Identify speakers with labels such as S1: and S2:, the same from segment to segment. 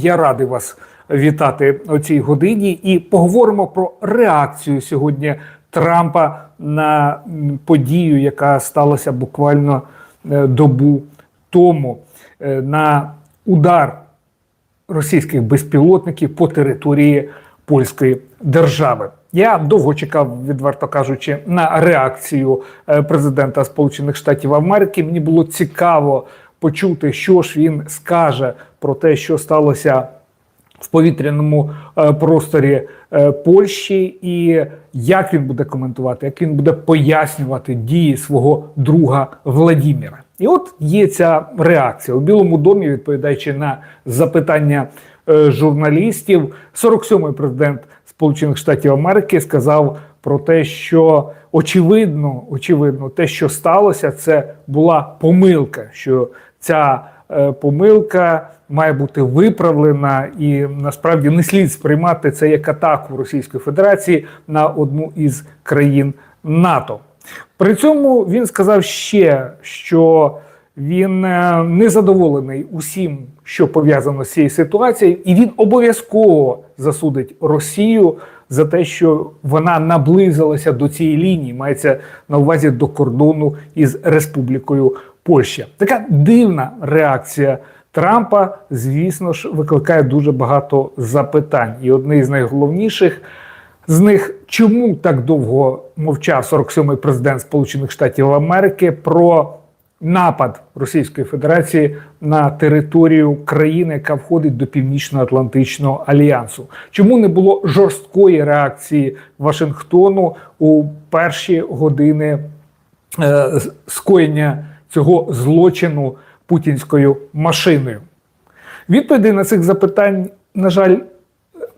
S1: Я радий вас вітати о цій годині і поговоримо про реакцію сьогодні Трампа на подію, яка сталася буквально е, добу тому, е, на удар російських безпілотників по території польської держави. Я довго чекав, відверто кажучи, на реакцію е, президента Сполучених Штатів Америки. Мені було цікаво почути, що ж він скаже про те, що сталося в повітряному е, просторі е, Польщі, і як він буде коментувати, як він буде пояснювати дії свого друга Владіміра. І от є ця реакція у Білому домі, відповідаючи на запитання е, журналістів, 47-й президент Сполучених Штатів Америки сказав про те, що очевидно, очевидно, те, що сталося, це була помилка. Що ця е, помилка має бути виправлена, і насправді не слід сприймати це як атаку Російської Федерації на одну із країн НАТО. При цьому він сказав ще, що він е, не задоволений усім, що пов'язано з цією ситуацією, і він обов'язково засудить Росію за те, що вона наблизилася до цієї лінії, мається на увазі до кордону із Республікою Польща. Така дивна реакція Трампа, звісно ж, викликає дуже багато запитань. І одне із найголовніших з них, чому так довго мовчав 47-й президент Сполучених Штатів Америки про напад Російської Федерації на територію країни, яка входить до Північно-Атлантичного альянсу? Чому не було жорсткої реакції Вашингтону у перші години е, скоєння цього злочину путінською машиною? Відповіді на цих запитань, на жаль,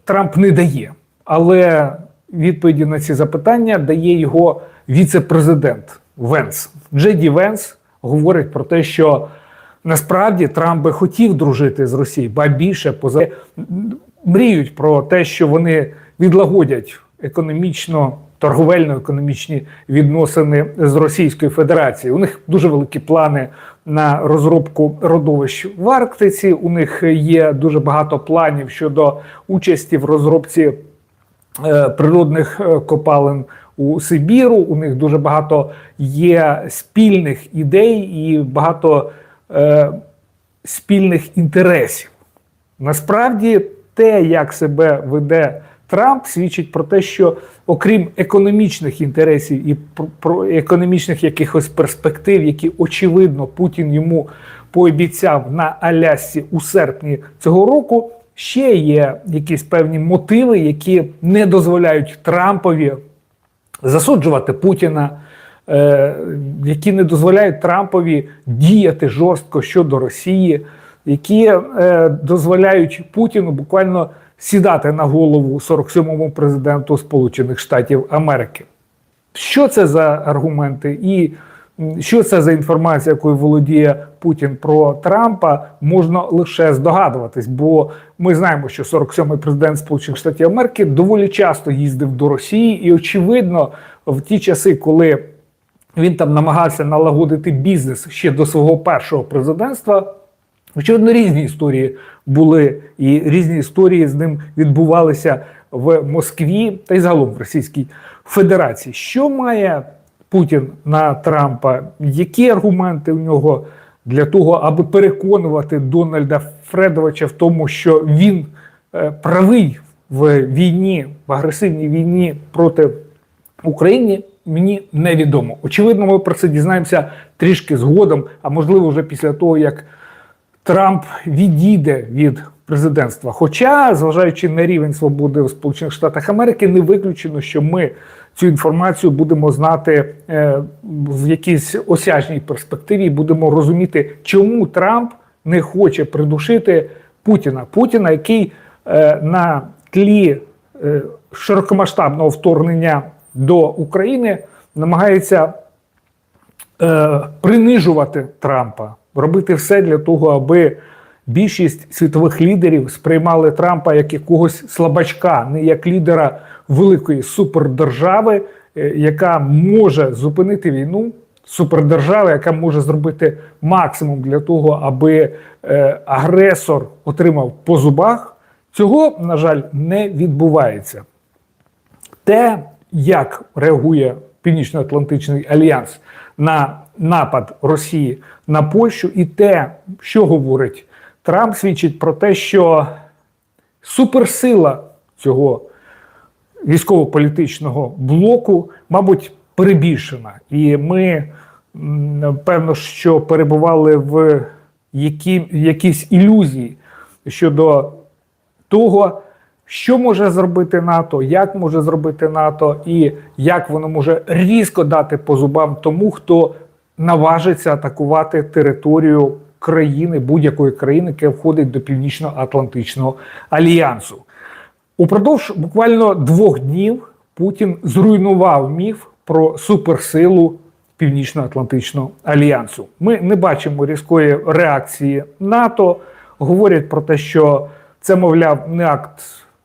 S1: Трамп не дає. Але відповіді на ці запитання дає його віце-президент Венс. Джеді Венс говорить про те, що насправді Трамп би хотів дружити з Росією, ба більше поза мріють про те, що вони відлагодять економічно. Торговельно-економічні відносини з Російською Федерацією. У них дуже великі плани на розробку родовищ в Арктиці. У них є дуже багато планів щодо участі в розробці е, природних е, копалин у Сибіру. У них дуже багато є спільних ідей і багато е, спільних інтересів. Насправді, те, як себе веде Трамп, свідчить про те, що окрім економічних інтересів і про, економічних якихось перспектив, які очевидно Путін йому пообіцяв на Алясці у серпні цього року, ще є якісь певні мотиви, які не дозволяють Трампові засуджувати Путіна. е, Які не дозволяють Трампові діяти жорстко щодо Росії, які е, дозволяють Путіну буквально сідати на голову 47-му президенту Сполучених Штатів Америки. Що це за аргументи, і що це за інформація, якою володіє Путін про Трампа, можна лише здогадуватись, бо ми знаємо, що 47-й президент Сполучених Штатів Америки доволі часто їздив до Росії, і очевидно, в ті часи, коли він там намагався налагодити бізнес ще до свого першого президентства. Очевидно, різні історії були, і різні історії з ним відбувалися в Москві та й загалом в Російській Федерації. Що має Путін на Трампа? Які аргументи у нього для того, аби переконувати Дональда Фредовича в тому, що він е, правий в війні, в агресивній війні проти України? Мені невідомо. Очевидно, ми про це дізнаємося трішки згодом, а можливо, вже після того, як Трамп відійде від президентства. Хоча, зважаючи на рівень свободи в Сполучених Штатах Америки, не виключено, що ми цю інформацію будемо знати е, в якійсь осяжній перспективі, і будемо розуміти, чому Трамп не хоче придушити Путіна. Путіна, який е, на тлі е, широкомасштабного вторгнення до України намагається принижувати Трампа, робити все для того, аби більшість світових лідерів сприймали Трампа як якогось слабачка, не як лідера великої супердержави, е, яка може зупинити війну супердержави, яка може зробити максимум для того, аби е, агресор отримав по зубах, цього, на жаль, не відбувається. Те, як реагує Північно-Атлантичний альянс на напад Росії на Польщу, і те, що говорить Трамп, свідчить про те, що суперсила цього військово-політичного блоку, мабуть, перебільшена. І ми, певно, що перебували в які, якійсь ілюзії щодо того, що може зробити НАТО, як може зробити НАТО, і як воно може різко дати по зубам тому, хто наважиться атакувати територію країни, будь-якої країни, яка входить до Північно-Атлантичного альянсу. Упродовж буквально двох днів Путін зруйнував міф про суперсилу Північно-Атлантичного альянсу. Ми не бачимо різкої реакції НАТО. Говорять про те, що це, мовляв, не акт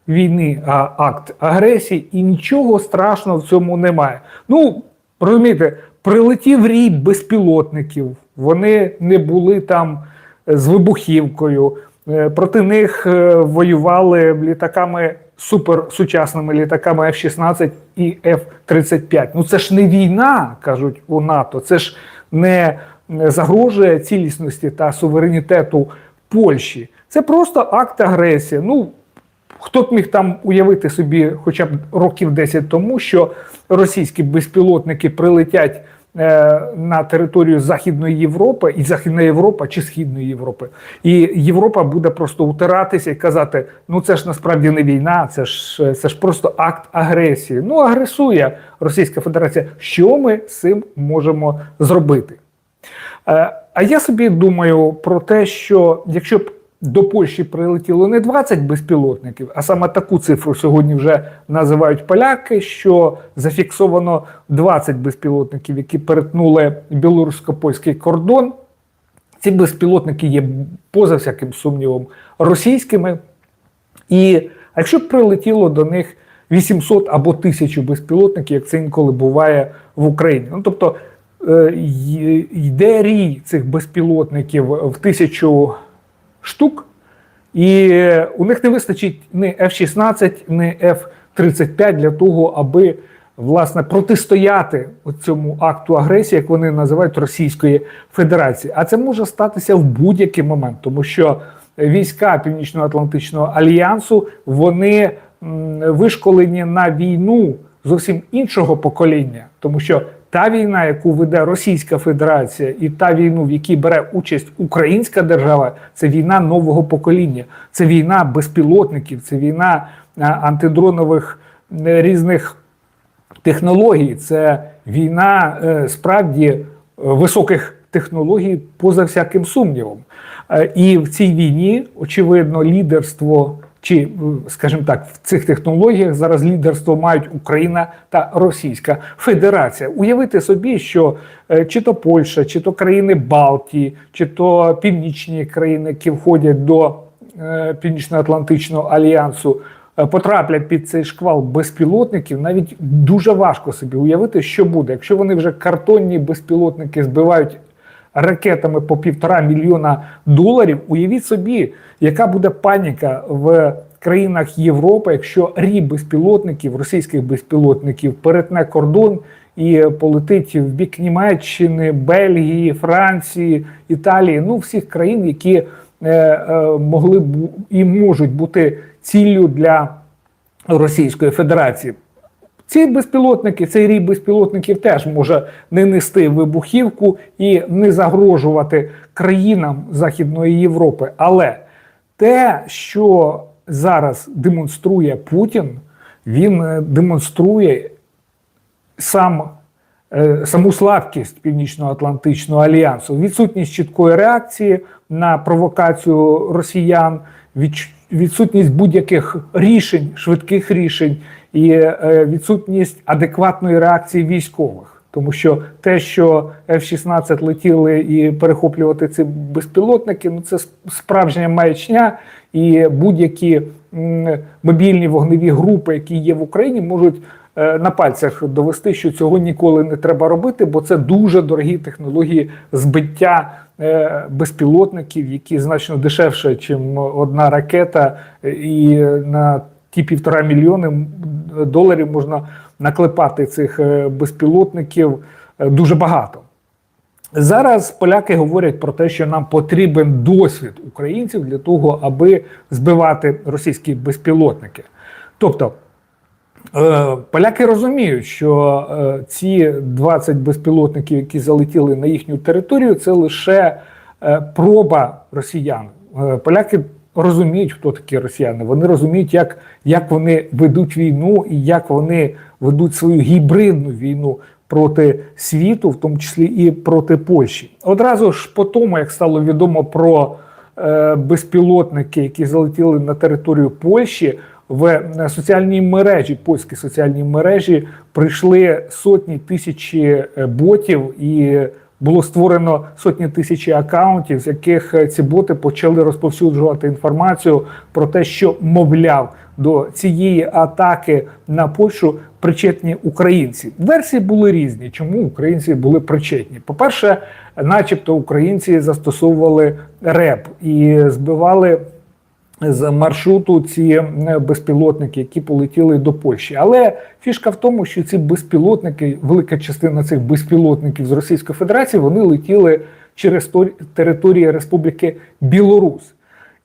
S1: війни, а акт агресії, і нічого страшного в цьому немає. Ну, розумієте, прилетів рій безпілотників, вони не були там з вибухівкою. Е, Проти них е, воювали літаками суперсучасними літаками F-16 і F-35. Ну це ж не війна, кажуть у НАТО. Це ж не загрожує цілісності та суверенітету Польщі. Це просто акт агресії. Ну хто б міг там уявити собі, хоча б років 10 тому, що російські безпілотники прилетять е, на територію Західної Європи, і Західна Європа чи Східної Європи, і Європа буде просто утиратися і казати: ну це ж насправді не війна, це ж це ж просто акт агресії. Ну агресує Російська Федерація. Що ми з цим можемо зробити? Е, А я собі думаю про те, що якщо б до Польщі прилетіло не 20 безпілотників, а саме таку цифру сьогодні вже називають поляки, що зафіксовано 20 безпілотників, які перетнули білорусько-польський кордон. Ці безпілотники є поза всяким сумнівом російськими. І якщо б прилетіло до них 800 або 1000 безпілотників, як це інколи буває в Україні. Ну тобто е, йде рій цих безпілотників в тисячу штук, і у них не вистачить ні F-16, ні F-35 для того, аби власне протистояти цьому акту агресії, як вони називають Російської Федерації. А це може статися в будь-який момент, тому що війська Північно-Атлантичного альянсу вони вишколені на війну зовсім іншого покоління, тому що та війна, яку веде Російська Федерація, і та війну, в якій бере участь Українська держава, це війна нового покоління, це війна безпілотників, це війна антидронових е, різних технологій, це війна е, справді е, високих технологій, поза всяким сумнівом. Е, І в цій війні, очевидно, лідерство. Чи, скажімо так, в цих технологіях зараз лідерство мають Україна та Російська Федерація. Уявити собі, що е, чи то Польща, чи то країни Балтії, чи то північні країни, які входять до е, Північно-Атлантичного альянсу, е, потраплять під цей шквал безпілотників, навіть дуже важко собі уявити, що буде, якщо вони вже картонні безпілотники збивають ракетами по півтора мільйона доларів. Уявіть собі, яка буде паніка в країнах Європи, якщо рій безпілотників, російських безпілотників перетне кордон і полетить в бік Німеччини, Бельгії, Франції, Італії, ну всіх країн, які е, е, могли б і можуть бути ціллю для Російської Федерації. Ці безпілотники, цей рій безпілотників теж може не нести вибухівку і не загрожувати країнам Західної Європи. Але те, що зараз демонструє Путін, він е, демонструє сам, е, саму слабкість Північно-Атлантичного альянсу, відсутність чіткої реакції на провокацію росіян, відсутність будь-яких рішень, швидких рішень і е, відсутність адекватної реакції військових. Тому що те, що F-16 летіли і перехоплювати ці безпілотники, ну це справжня маячня, і будь-які мобільні вогневі групи, які є в Україні, можуть е, на пальцях довести, що цього ніколи не треба робити, бо це дуже дорогі технології збиття е, безпілотників, які значно дешевше, ніж одна ракета, і на ті півтора мільйони доларів можна наклепати цих е, безпілотників е, дуже багато. Зараз поляки говорять про те, що нам потрібен досвід українців для того, аби збивати російські безпілотники. Тобто е, поляки розуміють, що ці 20 безпілотників, які залетіли на їхню територію, це лише проба росіян. Поляки розуміють, хто такі росіяни. Вони розуміють, як, як вони ведуть війну і як вони ведуть свою гібридну війну проти світу, в тому числі і проти Польщі. Одразу ж по тому, як стало відомо про е, безпілотники, які залетіли на територію Польщі. В е, соціальній мережі, польській соціальній мережі, прийшли сотні тисячі е, ботів, і було створено сотні тисячі акаунтів, з яких е, ці боти почали розповсюджувати інформацію про те, що мовляв до цієї атаки на Польщу причетні українці. Версії були різні. Чому українці були причетні? По-перше, начебто українці застосовували РЕП і збивали з маршруту ці е, безпілотники, які полетіли до Польщі. Але фішка в тому, що ці безпілотники, велика частина цих безпілотників з Російської Федерації, вони летіли через тор- території Республіки Білорусь.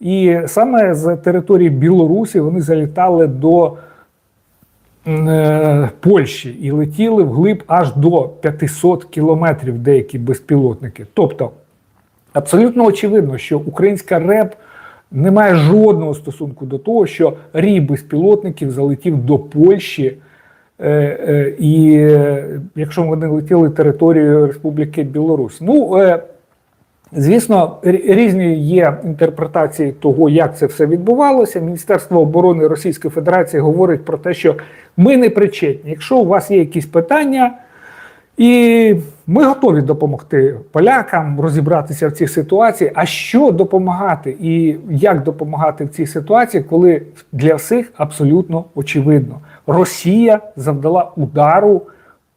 S1: І саме з території Білорусі вони залітали до е, Польщі і летіли вглиб аж до 500 кілометрів деякі безпілотники. Тобто абсолютно очевидно, що українська РЕП не має жодного стосунку до того, що рій безпілотників залетів до Польщі. Е, е, І е, якщо вони летіли територією Республіки Білорусь. Ну, Звісно, різні є інтерпретації того, як це все відбувалося. Міністерство оборони Російської Федерації говорить про те, що ми не причетні. Якщо у вас є якісь питання, і ми готові допомогти полякам розібратися в цій ситуації. А що допомагати і як допомагати в цій ситуації, коли для всіх абсолютно очевидно, Росія завдала удару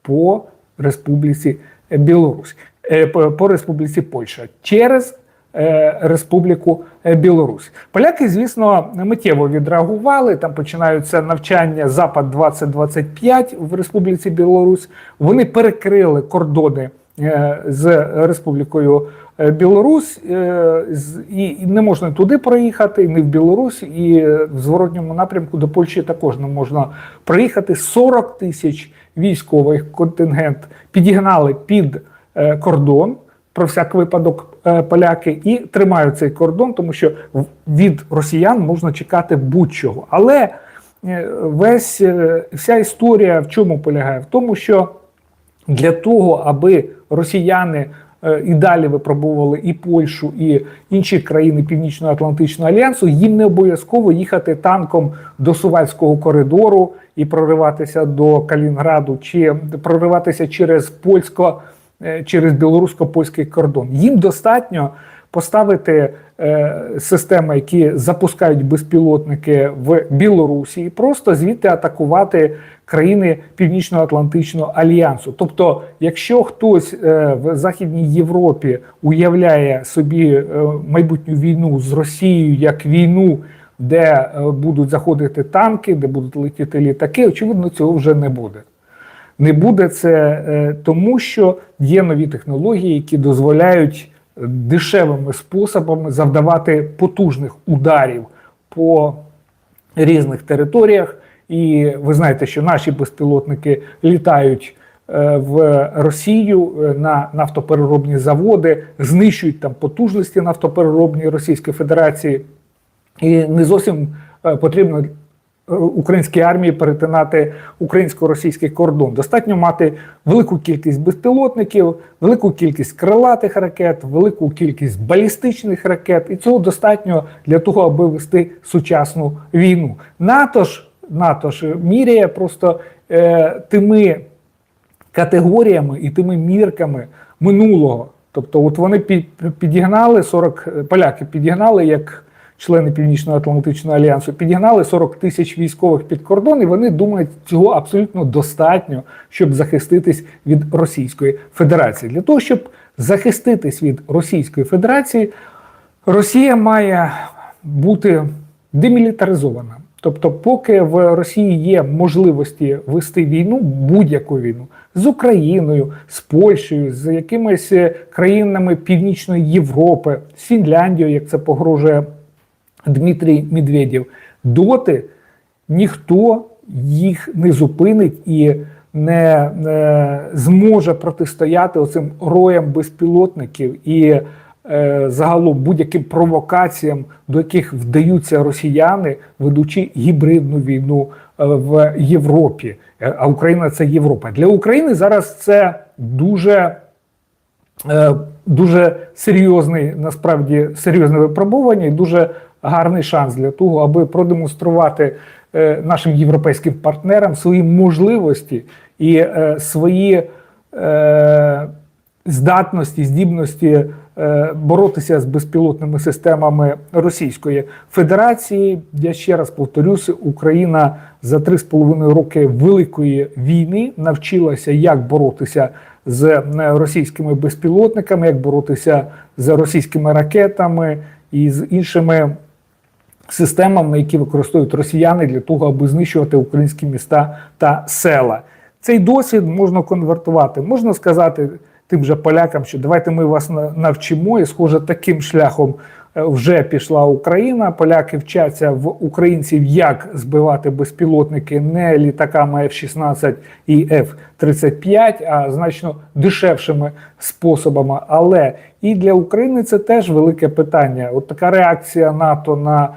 S1: по Республіці Білорусь, е, по Республіці Польща через Республіку е, Білорусь. Поляки, звісно, миттєво відреагували. Там починаються навчання Запад 2025 в Республіці Білорусь. Вони перекрили кордони е, з Республікою е, Білорусь, е, і не можна туди проїхати, не в Білорусь, і е, в зворотньому напрямку до Польщі також не можна проїхати. 40 тисяч військових контингент підігнали під е, кордон про всяк випадок е, поляки і тримають цей кордон, тому що від росіян можна чекати будь-чого. Але е, весь е, вся історія в чому полягає? В тому, що для того, аби росіяни е, і далі випробовували і Польщу, і інші країни Північно-Атлантичного альянсу, їм не обов'язково їхати танком до Сувальського коридору і прориватися до Калінграду, чи прориватися через польсько е, через білорусько-польський кордон. Їм достатньо поставити е, системи, які запускають безпілотники в Білорусі, і просто звідти атакувати країни Північно-Атлантичного альянсу. Тобто, якщо хтось е, в Західній Європі уявляє собі майбутню війну з Росією як війну, де будуть заходити танки, де будуть летіти літаки, очевидно, цього вже не буде. Не буде це е, тому, що є нові технології, які дозволяють дешевими способами завдавати потужних ударів по різних територіях. І ви знаєте, що наші безпілотники літають е, в Росію е, на нафтопереробні заводи, знищують там потужності нафтопереробні Російської Федерації. І не зовсім е, потрібно е, українській армії перетинати українсько-російський кордон. Достатньо мати велику кількість безпілотників, велику кількість крилатих ракет, велику кількість балістичних ракет, і цього достатньо для того, аби вести сучасну війну. НАТО ж НАТО ж міряє просто е, тими категоріями і тими мірками минулого. Тобто, от вони під, підігнали 40, поляки підігнали як члени Північно-Атлантичного альянсу, підігнали 40 тисяч військових під кордон, і вони думають, цього абсолютно достатньо, щоб захиститись від Російської Федерації. Для того, щоб захиститись від Російської Федерації, Росія має бути демілітаризована. Тобто, поки в Росії є можливості вести війну, будь-яку війну з Україною, з Польщею, з якимись е, країнами Північної Європи, з Фінляндією, як це погрожує Дмитрій Медведєв, доти ніхто їх не зупинить і не е, зможе протистояти оцим роям безпілотників і е, загалом будь-яким провокаціям, до яких вдаються росіяни, ведучи гібридну війну е, в Європі. Е, А Україна це Європа. Для України зараз це дуже е, дуже серйозний, насправді серйозне випробування і дуже гарний шанс для того, аби продемонструвати е, нашим європейським партнерам свої можливості і е, свої е, здатності, здібності боротися з безпілотними системами Російської Федерації. Я ще раз повторюся, Україна за три з половиною роки великої війни навчилася, як боротися з російськими безпілотниками, як боротися з російськими ракетами і з іншими системами, які використовують росіяни для того, аби знищувати українські міста та села. Цей досвід можна конвертувати. Можна сказати тим же полякам, що давайте ми вас навчимо, і схоже, таким шляхом е, вже пішла Україна. Поляки вчаться в українців, як збивати безпілотники не літаками F-16 і F-35, а значно дешевшими способами. Але і для України це теж велике питання. От така реакція НАТО на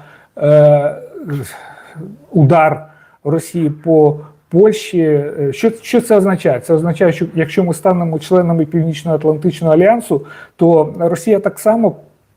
S1: удар Росії по Польщі. Е, Що, що це означає? Це означає, що якщо ми станемо членами Північно-Атлантичного альянсу, то Росія так само е,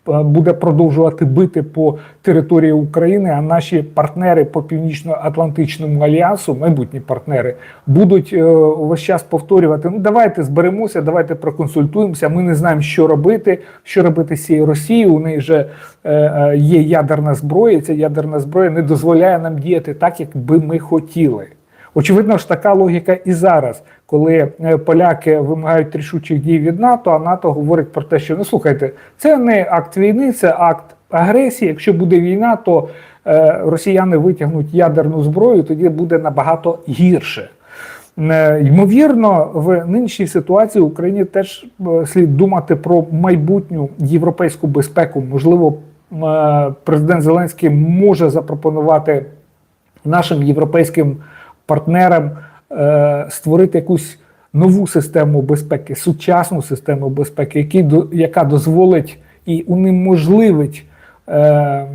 S1: буде продовжувати бити по території України, а наші партнери по Північно-Атлантичному альянсу, майбутні партнери, будуть е, увесь час повторювати: ну давайте зберемося, давайте проконсультуємося. Ми не знаємо, що робити, що робити з цією Росією. У неї вже е, е, є ядерна зброя. Ця ядерна зброя не дозволяє нам діяти так, як би ми хотіли. Очевидно ж, така логіка і зараз, коли е, поляки вимагають рішучих дій від НАТО, а НАТО говорить про те, що ну слухайте, це не акт війни, це акт агресії. Якщо буде війна, то е, росіяни витягнуть ядерну зброю, тоді буде набагато гірше. Е, Ймовірно, в нинішній ситуації Україні теж е, слід думати про майбутню європейську безпеку. Можливо, президент Зеленський може запропонувати нашим європейським партнерам е, створити якусь нову систему безпеки, сучасну систему безпеки, які, яка дозволить і унеможливить е,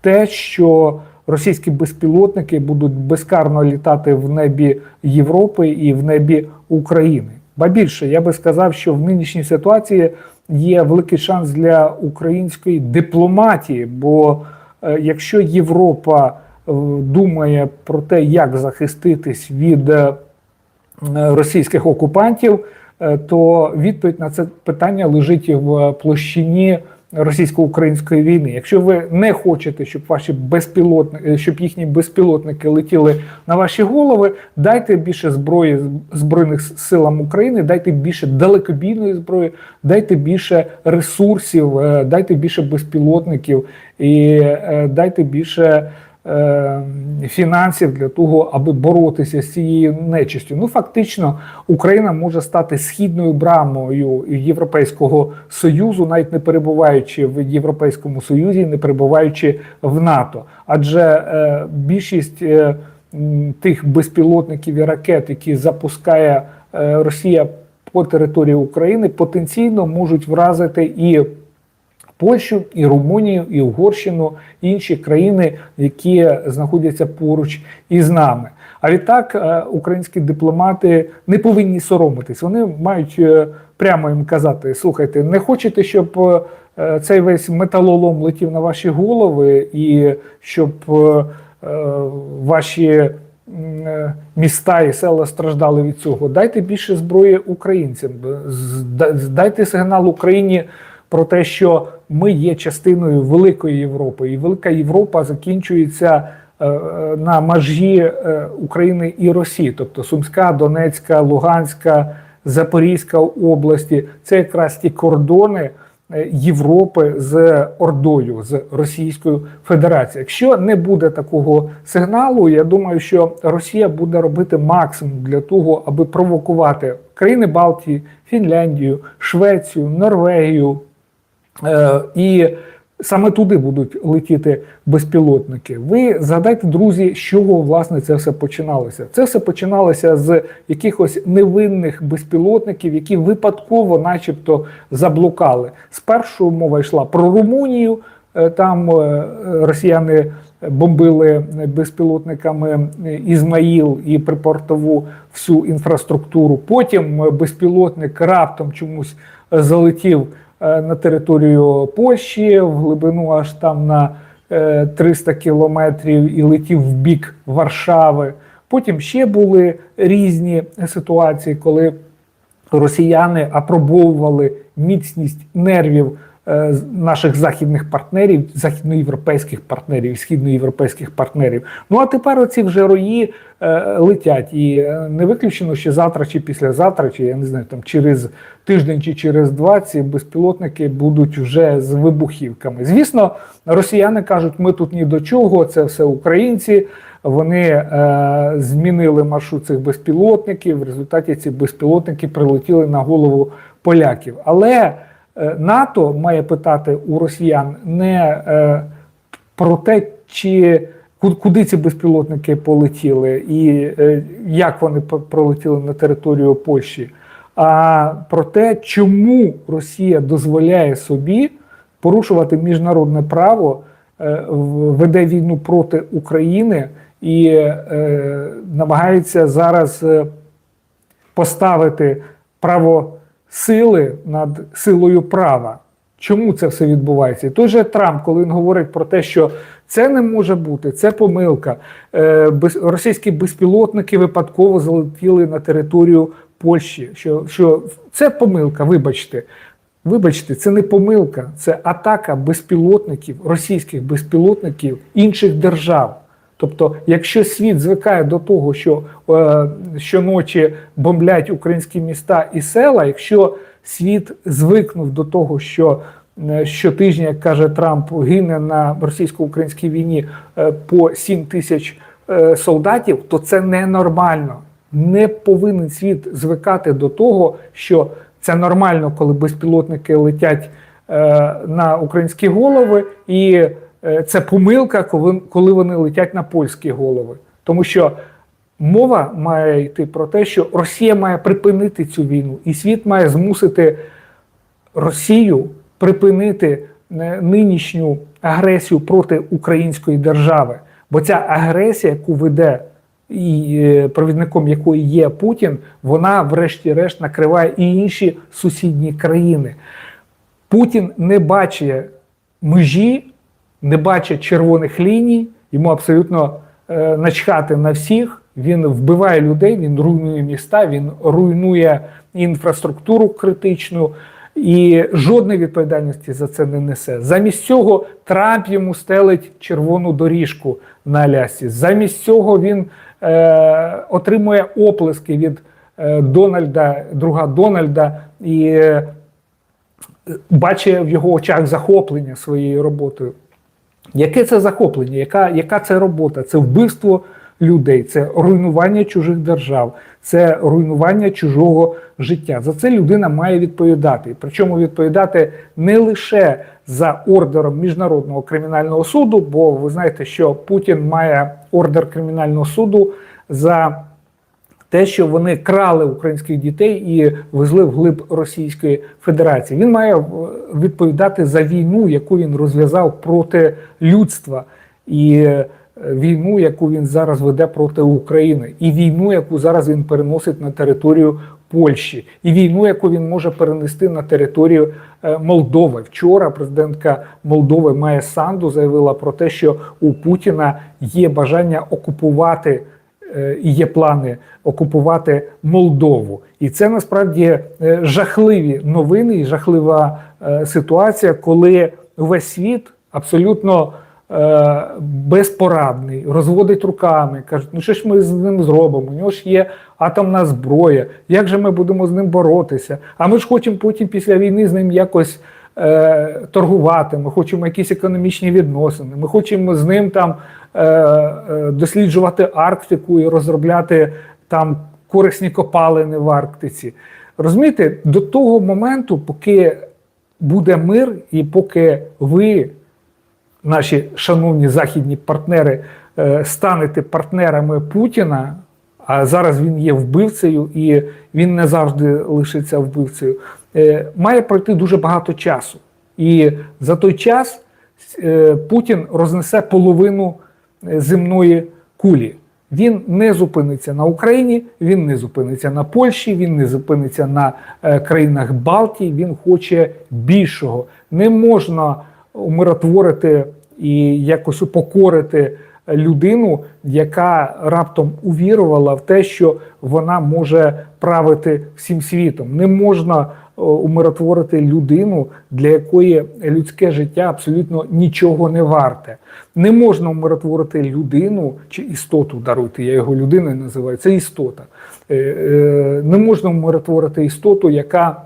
S1: те, що російські безпілотники будуть безкарно літати в небі Європи і в небі України. Ба більше, я би сказав, що в нинішній ситуації є великий шанс для української дипломатії, бо е, якщо Європа думає про те, як захиститись від е, російських окупантів, е, то відповідь на це питання лежить в площині російсько-української війни. Якщо ви не хочете, щоб ваші безпілотники, щоб їхні безпілотники летіли на ваші голови, дайте більше зброї збройних силам України, дайте більше далекобійної зброї, дайте більше ресурсів, е, дайте більше безпілотників і е, дайте більше е, фінансів для того, аби боротися з цією нечистю. Ну фактично, Україна може стати східною брамою Європейського союзу, навіть не перебуваючи в Європейському Союзі, не перебуваючи в НАТО. Адже е, більшість е, тих безпілотників і ракет, які запускає е, Росія по території України, потенційно можуть вразити і Польщу, і Румунію, і Угорщину, інші країни, які знаходяться поруч із нами. А відтак е, українські дипломати не повинні соромитись. Вони мають е, прямо їм казати: слухайте, не хочете, щоб е, цей весь металолом летів на ваші голови, і щоб ваші міста і села страждали від цього. Дайте більше зброї українцям. Дайте сигнал Україні про те, що ми є частиною великої Європи, і велика Європа закінчується е, е, на межі е, України і Росії, тобто Сумська, Донецька, Луганська, Запорізька області. Це якраз ті кордони. Європи з Ордою, з Російською Федерацією. Якщо не буде такого сигналу, я думаю, що Росія буде робити максимум для того, аби провокувати країни Балтії, Фінляндію, Швецію, Норвегію, і саме туди будуть летіти безпілотники. Ви згадайте, друзі, з чого власне це все починалося? Це все починалося з якихось невинних безпілотників, які випадково, начебто, заблукали. Спершу мова йшла про Румунію. Е, Там е, росіяни бомбили безпілотниками Ізмаїл і припортову всю інфраструктуру. Потім е, безпілотник раптом чомусь е, залетів е, на територію Польщі в глибину аж там на е, 300 кілометрів і летів в бік Варшави. Потім ще були різні ситуації, коли росіяни апробовували міцність нервів е, наших західних партнерів, західноєвропейських партнерів, східноєвропейських партнерів. Ну а тепер оці вже рої е, летять. І е, не виключено, що завтра чи післязавтра, чи я не знаю, там через тиждень чи через два ці безпілотники будуть вже з вибухівками. Звісно, росіяни кажуть, ми тут ні до чого, це все українці. Вони е, змінили маршрут цих безпілотників. В результаті ці безпілотники прилетіли на голову поляків. Але е, НАТО має питати у росіян не е, про те, чи куди ці безпілотники полетіли, і е, як вони пролетіли на територію Польщі, а про те, чому Росія дозволяє собі порушувати міжнародне право, е, веде війну проти України і е, намагається зараз е, поставити право сили над силою права. Чому це все відбувається? І той же Трамп, коли він говорить про те, що це не може бути, це помилка. Е, російські безпілотники випадково залетіли на територію Польщі. Що, що це помилка, вибачте. Вибачте, це не помилка, це атака безпілотників, російських безпілотників інших держав. Тобто, якщо світ звикає до того, що е, щоночі бомблять українські міста і села, якщо світ звикнув до того, що е, щотижня, як каже Трамп, гине на російсько-українській війні е, по 7 тисяч е, солдатів, то це ненормально. Не повинен світ звикати до того, що це нормально, коли безпілотники летять е, на українські голови, і це помилка, коли, коли вони летять на польські голови. Тому що мова має йти про те, що Росія має припинити цю війну, і світ має змусити Росію припинити е, нинішню агресію проти української держави. Бо ця агресія, яку веде і е, провідником якої є Путін, вона, врешті-решт, накриває і інші сусідні країни. Путін не бачить межі, не бачить червоних ліній, йому абсолютно е, начхати на всіх. Він вбиває людей, він руйнує міста, він руйнує інфраструктуру критичну і жодної відповідальності за це не несе. Замість цього Трамп йому стелить червону доріжку на Алясці. Замість цього він е, отримує оплески від е, Дональда, друга Дональда і е, бачить в його очах захоплення своєю роботою. Яке це захоплення? Яка, яка це робота? Це вбивство людей, це руйнування чужих держав, це руйнування чужого життя. За це людина має відповідати. Причому відповідати не лише за ордером Міжнародного кримінального суду, бо ви знаєте, що Путін має ордер кримінального суду за те, що вони крали українських дітей і везли в глиб Російської Федерації. Він має е, відповідати за війну, яку він розв'язав проти людства, і е, війну, яку він зараз веде проти України, і війну, яку зараз він переносить на територію Польщі, і війну, яку він може перенести на територію е, Молдови. Вчора президентка Молдови Майя Санду заявила про те, що у Путіна є бажання окупувати і є плани окупувати Молдову. І це насправді е, жахливі новини і жахлива е, ситуація, коли весь світ абсолютно е, безпорадний, розводить руками, кажуть, ну що ж ми з ним зробимо? У нього ж є атомна зброя, як же ми будемо з ним боротися? А ми ж хочемо потім після війни з ним якось е, торгувати, ми хочемо якісь економічні відносини, ми хочемо з ним там е, е, досліджувати Арктику і розробляти там корисні копалини в Арктиці. Розумієте, до того моменту, поки буде мир, і поки ви, наші шановні західні партнери, е, станете партнерами Путіна, а зараз він є вбивцею і він не завжди лишиться вбивцею, е, має пройти дуже багато часу. І за той час е, Путін рознесе половину е, земної кулі. Він не зупиниться на Україні, він не зупиниться на Польщі, він не зупиниться на е, країнах Балтії. Він хоче більшого. Не можна умиротворити і якось упокорити людину, яка раптом увірувала в те, що вона може правити всім світом. Не можна умиротворити людину, для якої людське життя абсолютно нічого не варте. Не можна умиротворити людину чи істоту даруйте, я його людиною називаю, це істота. Е, е, Не можна умиротворити істоту, яка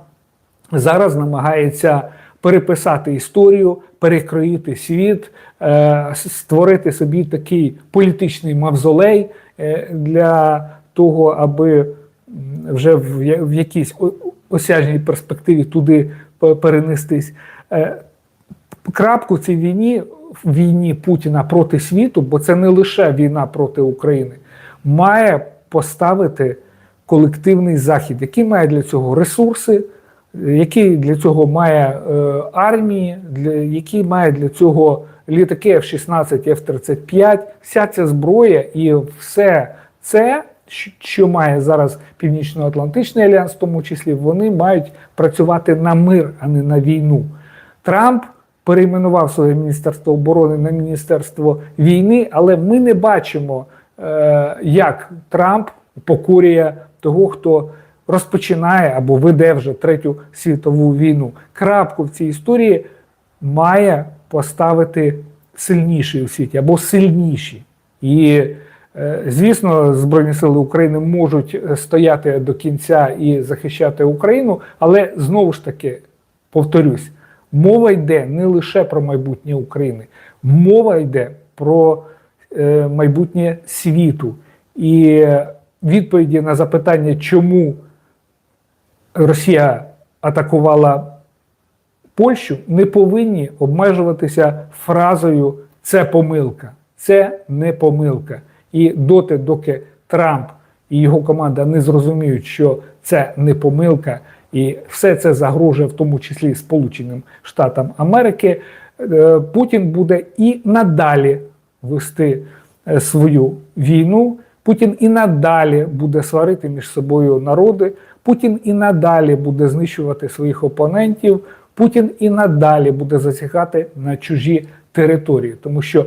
S1: зараз намагається переписати історію, перекроїти світ, е, створити собі такий політичний мавзолей для того, аби вже в якійсь осяжній перспективі туди перенестись. Е, Крапку цій війні, війні Путіна проти світу, бо це не лише війна проти України, має поставити колективний захід, який має для цього ресурси, який для цього має е, армії, для, який має для цього літаки F-16, F-35, вся ця зброя і все це, що- має зараз Північно-Атлантичний альянс, в тому числі, вони мають працювати на мир, а не на війну. Трамп перейменував своє міністерство оборони на міністерство війни, але ми не бачимо, е, як Трамп покорює того, хто розпочинає або веде вже третю світову війну. Крапку в цій історії має поставити сильніший у світі або сильніші. І Звісно, Збройні сили України можуть е, стояти до кінця і захищати Україну, але знову ж таки повторюсь, мова йде не лише про майбутнє України, мова йде про е, майбутнє світу. І е, відповіді на запитання, чому Росія атакувала Польщу, не повинні обмежуватися фразою це помилка. Це не помилка. І доти, доки Трамп і його команда не зрозуміють, що це не помилка, і все це загрожує, в тому числі Сполученим Штатам Америки, е, Путін буде і надалі вести е, свою війну. Путін і надалі буде сварити між собою народи. Путін і надалі буде знищувати своїх опонентів. Путін і надалі буде засягати на чужі території, тому що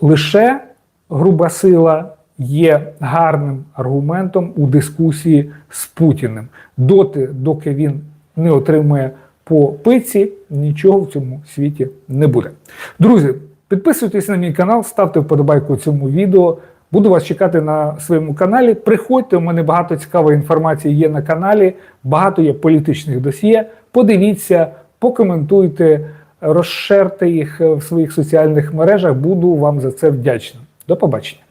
S1: лише груба сила є гарним аргументом у дискусії з Путіним. Доти, доки він не отримує по пиці, нічого в цьому світі не буде. Друзі, підписуйтесь на мій канал, ставте вподобайку цьому відео. Буду вас чекати на своєму каналі. Приходьте, у мене багато цікавої інформації є на каналі, багато є політичних досьє. Подивіться, покоментуйте, розшерте їх в своїх соціальних мережах. Буду вам за це вдячний. До побачення.